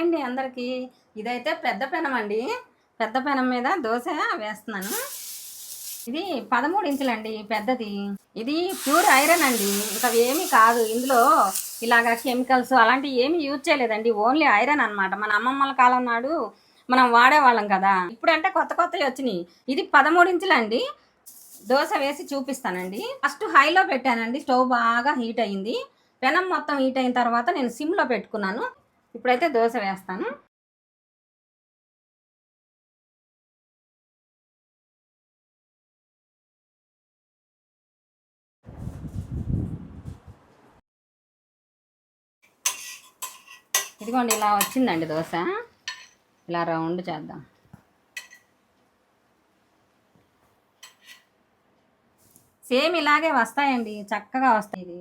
అండి అందరికీ. ఇదైతే పెద్ద పెనం అండి. పెద్ద పెనం మీద దోశ వేస్తున్నాను. ఇది పదమూడు ఇంచులండి పెద్దది. ఇది ప్యూర్ ఐరన్ అండి. ఇంకా ఏమీ కాదు. ఇందులో ఇలాగ కెమికల్స్ అలాంటివి ఏమీ యూజ్ చేయలేదండి. ఓన్లీ ఐరన్ అన్నమాట. మన అమ్మమ్మల కాలం నాడు మనం వాడేవాళ్ళం కదా. ఇప్పుడంటే కొత్త కొత్తవి వచ్చినాయి. ఇది పదమూడు ఇంచులండి. దోశ వేసి చూపిస్తానండి. ఫస్ట్ హైలో పెట్టానండి. స్టవ్ బాగా హీట్ అయింది. పెనం మొత్తం హీట్ అయిన తర్వాత నేను సిమ్లో పెట్టుకున్నాను. ఇప్పుడైతే దోశ వేస్తాను. ఇదిగోండి ఇలా వచ్చిందండి దోశ. ఇలా రౌండ్ చేద్దాం. సేమ్ ఇలాగే వస్తాయండి చక్కగా వస్తాయి. ఇది